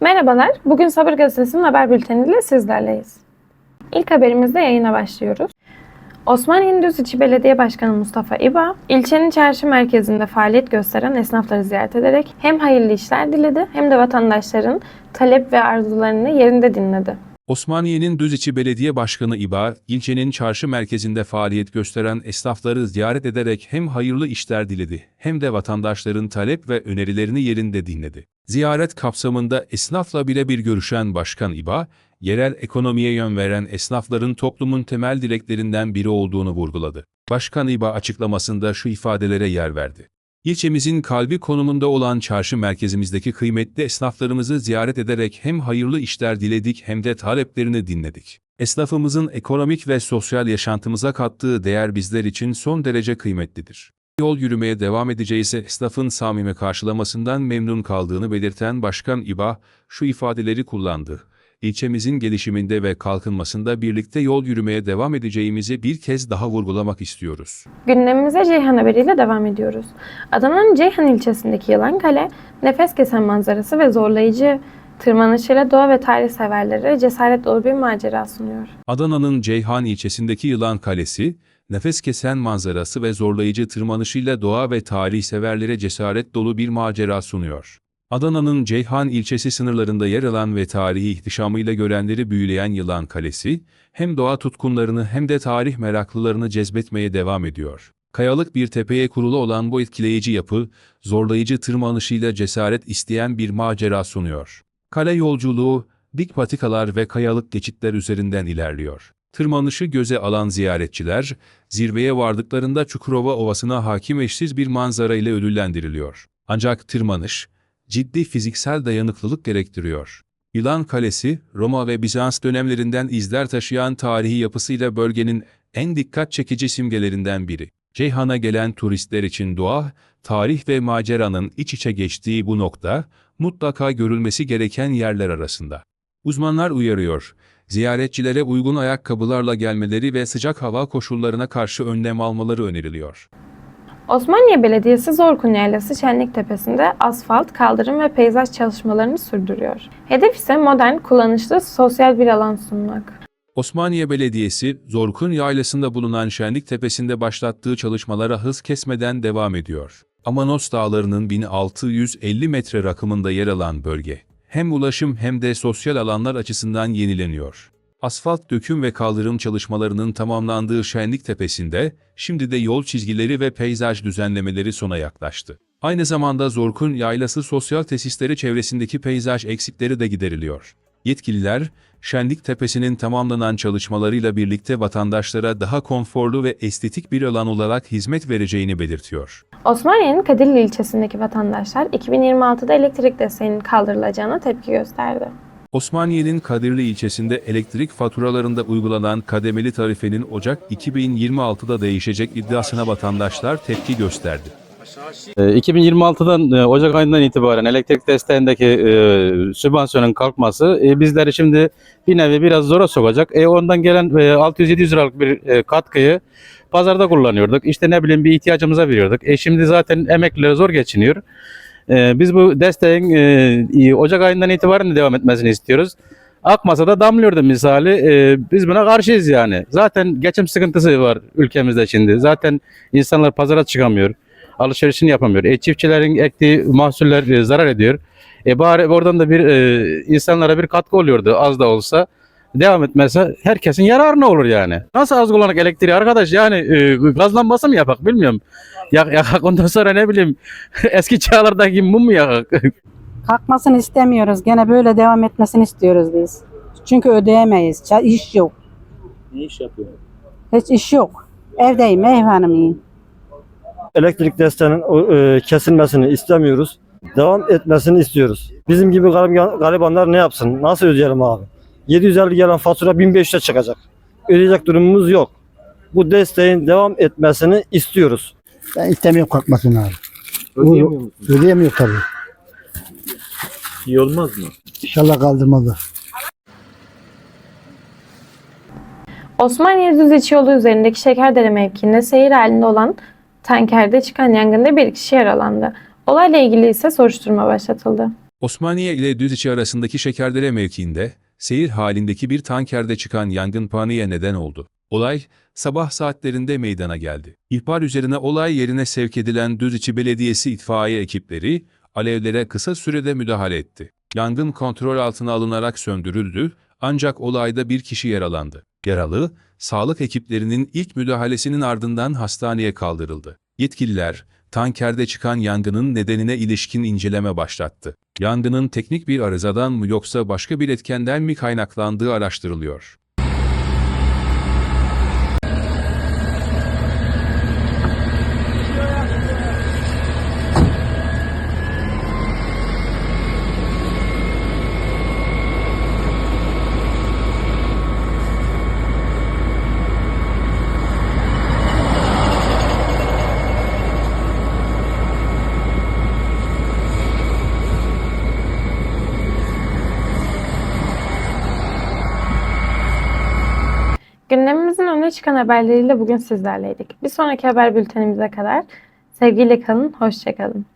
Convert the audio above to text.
Merhabalar, bugün Sabır Gazetesi'nin haber bülteniyle sizlerleyiz. İlk haberimizde yayına başlıyoruz. Osmaniye Düzüçi Belediye Başkanı Mustafa İba, ilçenin çarşı merkezinde faaliyet gösteren esnafları ziyaret ederek hem hayırlı işler diledi hem de vatandaşların talep ve arzularını yerinde dinledi. Osmaniye'nin Düziçi Belediye Başkanı İBA, ilçenin çarşı merkezinde faaliyet gösteren esnafları ziyaret ederek hem hayırlı işler diledi hem de vatandaşların talep ve önerilerini yerinde dinledi. Ziyaret kapsamında esnafla birebir görüşen Başkan İBA, yerel ekonomiye yön veren esnafların toplumun temel direklerinden biri olduğunu vurguladı. Başkan İBA açıklamasında şu ifadelere yer verdi. İlçemizin kalbi konumunda olan çarşı merkezimizdeki kıymetli esnaflarımızı ziyaret ederek hem hayırlı işler diledik hem de taleplerini dinledik. Esnafımızın ekonomik ve sosyal yaşantımıza kattığı değer bizler için son derece kıymetlidir. Yol yürümeye devam edeceğiz esnafın samimi karşılamasından memnun kaldığını belirten Başkan İBA şu ifadeleri kullandı. İlçemizin gelişiminde ve kalkınmasında birlikte yol yürümeye devam edeceğimizi bir kez daha vurgulamak istiyoruz. Gündemimize Ceyhan haberiyle devam ediyoruz. Adana'nın Ceyhan ilçesindeki Yılan Kale, nefes kesen manzarası ve zorlayıcı tırmanışıyla doğa ve tarih severlere cesaret dolu bir macera sunuyor. Adana'nın Ceyhan ilçesindeki Yılan Kalesi, nefes kesen manzarası ve zorlayıcı tırmanışıyla doğa ve tarih severlere cesaret dolu bir macera sunuyor. Adana'nın Ceyhan ilçesi sınırlarında yer alan ve tarihi ihtişamıyla görenleri büyüleyen Yılan Kalesi, hem doğa tutkunlarını hem de tarih meraklılarını cezbetmeye devam ediyor. Kayalık bir tepeye kurulu olan bu etkileyici yapı, zorlayıcı tırmanışıyla cesaret isteyen bir macera sunuyor. Kale yolculuğu, dik patikalar ve kayalık geçitler üzerinden ilerliyor. Tırmanışı göze alan ziyaretçiler, zirveye vardıklarında Çukurova Ovası'na hakim eşsiz bir manzara ile ödüllendiriliyor. Ancak tırmanış, ciddi fiziksel dayanıklılık gerektiriyor. Yılan Kalesi, Roma ve Bizans dönemlerinden izler taşıyan tarihi yapısıyla bölgenin en dikkat çekici simgelerinden biri. Ceyhan'a gelen turistler için doğa, tarih ve maceranın iç içe geçtiği bu nokta, mutlaka görülmesi gereken yerler arasında. Uzmanlar uyarıyor, ziyaretçilere uygun ayakkabılarla gelmeleri ve sıcak hava koşullarına karşı önlem almaları öneriliyor. Osmaniye Belediyesi Zorkun Yaylası Şenlik Tepesi'nde asfalt, kaldırım ve peyzaj çalışmalarını sürdürüyor. Hedef ise modern, kullanışlı, sosyal bir alan sunmak. Osmaniye Belediyesi, Zorkun Yaylası'nda bulunan Şenlik Tepesi'nde başlattığı çalışmalara hız kesmeden devam ediyor. Amanos Dağları'nın 1650 metre rakımında yer alan bölge, hem ulaşım hem de sosyal alanlar açısından yenileniyor. Asfalt döküm ve kaldırım çalışmalarının tamamlandığı Şenlik Tepesi'nde, şimdi de yol çizgileri ve peyzaj düzenlemeleri sona yaklaştı. Aynı zamanda Zorkun Yaylası sosyal tesisleri çevresindeki peyzaj eksikleri de gideriliyor. Yetkililer, Şenlik Tepesi'nin tamamlanan çalışmalarıyla birlikte vatandaşlara daha konforlu ve estetik bir alan olarak hizmet vereceğini belirtiyor. Osmaniye'nin Kadirli ilçesindeki vatandaşlar 2026'da elektrik desteğinin kaldırılacağına tepki gösterdi. Osmaniye'nin Kadirli ilçesinde elektrik faturalarında uygulanan kademeli tarifenin Ocak 2026'da değişecek iddiasına vatandaşlar tepki gösterdi. Ee, 2026'dan e, Ocak ayından itibaren elektrik desteğindeki e, sübvansiyonun kalkması e, bizleri şimdi bir nevi biraz zora sokacak. E, ondan gelen e, 600-700 liralık bir e, katkıyı pazarda kullanıyorduk. İşte ne bileyim bir ihtiyacımıza veriyorduk. E, şimdi zaten emekliler zor geçiniyor. E, biz bu desteğin e, Ocak ayından itibaren de devam etmesini istiyoruz. Akmasa da damlıyordu misali. E, biz buna karşıyız yani. Zaten geçim sıkıntısı var ülkemizde şimdi. Zaten insanlar pazara çıkamıyor alışverişini yapamıyor. E, çiftçilerin ektiği mahsuller e, zarar ediyor. E, bari oradan da bir e, insanlara bir katkı oluyordu az da olsa. Devam etmezse herkesin yararına olur yani. Nasıl az kullanık elektriği arkadaş yani e, gazlanması mı yapak bilmiyorum. Yak, yakak ondan sonra ne bileyim eski çağlardaki mum mu yakak? Kalkmasını istemiyoruz. Gene böyle devam etmesini istiyoruz biz. Çünkü ödeyemeyiz. İş yok. ne iş yapıyor? Hiç iş yok. Evdeyim, ev hanımıyım. Elektrik desteğinin e, kesilmesini istemiyoruz. Devam etmesini istiyoruz. Bizim gibi garip- garibanlar ne yapsın? Nasıl ödeyelim abi? 750 gelen fatura 1500'e çıkacak. Ödeyecek durumumuz yok. Bu desteğin devam etmesini istiyoruz. Ben istemiyorum kalkmasını abi. Ödeyemiyor musun? Ödeyemiyor tabii. İyi olmaz mı? İnşallah kaldırmazlar. Osmaniye Düziçi yolu üzerindeki Şekerdere mevkiinde seyir halinde olan tankerde çıkan yangında bir kişi yaralandı. Olayla ilgili ise soruşturma başlatıldı. Osmaniye ile Düziçi arasındaki Şekerdere mevkiinde, seyir halindeki bir tankerde çıkan yangın paniğe neden oldu. Olay, sabah saatlerinde meydana geldi. İhbar üzerine olay yerine sevk edilen Düziçi Belediyesi itfaiye ekipleri, alevlere kısa sürede müdahale etti. Yangın kontrol altına alınarak söndürüldü, ancak olayda bir kişi yaralandı. Yaralı, sağlık ekiplerinin ilk müdahalesinin ardından hastaneye kaldırıldı. Yetkililer, tankerde çıkan yangının nedenine ilişkin inceleme başlattı. Yangının teknik bir arızadan mı yoksa başka bir etkenden mi kaynaklandığı araştırılıyor. Gündemimizin öne çıkan haberleriyle bugün sizlerleydik. Bir sonraki haber bültenimize kadar sevgiyle kalın, hoşça kalın.